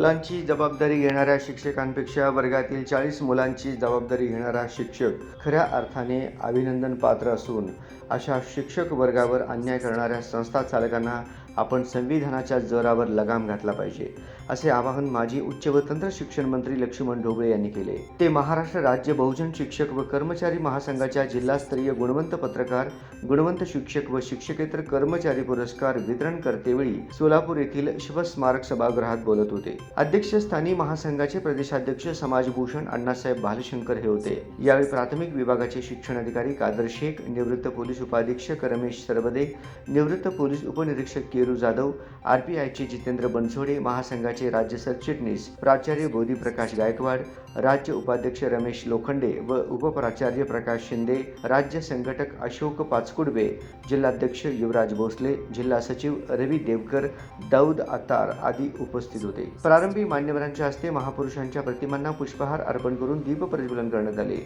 मुलांची जबाबदारी घेणाऱ्या शिक्षकांपेक्षा वर्गातील चाळीस मुलांची जबाबदारी घेणारा शिक्षक खऱ्या अर्थाने अभिनंदन पात्र असून अशा शिक्षक वर्गावर अन्याय करणाऱ्या संस्था चालकांना आपण संविधानाच्या जोरावर लगाम घातला पाहिजे असे आवाहन माजी उच्च व तंत्र शिक्षण मंत्री लक्ष्मण ढोबळे यांनी केले. ते महाराष्ट्र राज्य बहुजन शिक्षक व कर्मचारी महासंघाच्या जिल्हास्तरीय गुणवंत पत्रकार गुणवंत शिक्षक व शिक्षकेतर कर्मचारी पुरस्कार वितरण करतेवेळी सोलापूर येथील शिवस्मारक सभागृहात बोलत होते. अध्यक्षस्थानी महासंघाचे प्रदेशाध्यक्ष समाजभूषण अण्णासाहेब भालशंकर हे होते. यावेळी प्राथमिक विभागाचे शिक्षणाधिकारी कादर शेख निवृत्त पोलीस उपाधीक्षक रमेश सरबदे निवृत्त पोलीस उपनिरीक्षक केरू जाधव आर पी जितेंद्र बनसोडे महासंघाचे राज्य सरचिटणीस प्राचार्य बोधीप्रकाश गायकवाड राज्य उपाध्यक्ष रमेश लोखंडे व उपप्राचार्य प्रकाश शिंदे राज्य संघटक अशोक पाचकुडबे जिल्हाध्यक्ष युवराज भोसले जिल्हा सचिव रवी देवकर दाऊद अत्तार आदी उपस्थित होते. प्रारंभी मान्यवरांच्या हस्ते महापुरुषांच्या प्रतिमांना पुष्पहार अर्पण करून दीप प्रज्वलन करण्यात आले.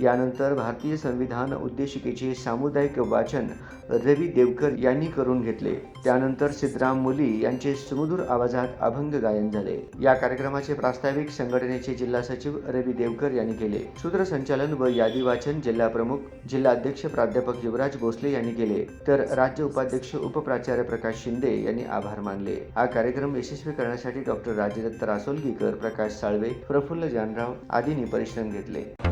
यानंतर भारतीय संविधान उद्देशिकेचे सामुदायिक वाचन रवी देवकर यांनी करून घेतले. त्यानंतर सिद्धराम मुली यांचे सुमधूर आवाजात अभंग गायन झाले. या कार्यक्रमाचे प्रास्ताविक संघटनेचे जिल्हा सचिव रवी देवकर यांनी केले. सूत्रसंचालन व यादी वाचन जिल्हा प्रमुख जिल्हा अध्यक्ष प्राध्यापक युवराज भोसले यांनी केले. तर राज्य उपाध्यक्ष उपप्राचार्य प्रकाश शिंदे यांनी आभार मानले. हा कार्यक्रम यशस्वी करण्यासाठी डॉक्टर राजदत्त रासोलगीकर प्रकाश साळवे प्रफुल्ल जानराव आदींनी परिश्रम घेतले.